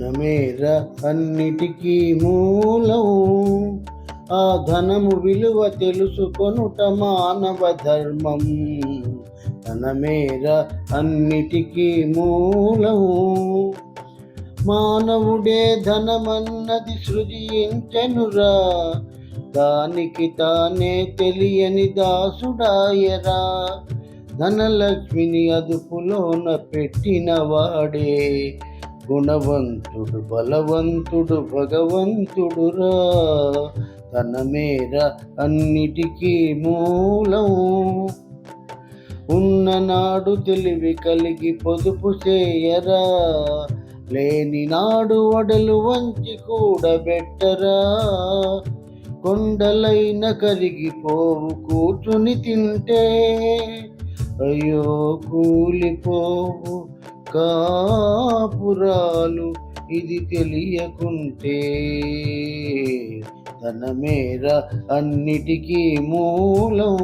ధనమేర అన్నిటికీ మూలం. ఆ ధనము విలువ తెలుసుకొనుట మానవ ధర్మం. ధనమేర అన్నిటికీ మూలం. మానవుడే ధనమన్నది సృజించెనురా. దానికి తానే తెలియని దాసుడాయరా ధనలక్ష్మిని అదుపులోన పెట్టిన వాడే. గుణవంతుడు బలవంతుడు భగవంతుడురా. ధనమేర అన్నిటికీ మూలం. ఉన్ననాడు తెలివి కలిగి పొదుపు చేయరా. లేని నాడు వడలు వంచి కూడబెట్టరా కొండలైన కరిగిపోవు కూర్చుని తింటే అయ్యో కూలిపోవు కాపురాలు ఇది తెలియకుంటే తన మేర అన్నిటికీ మూలం.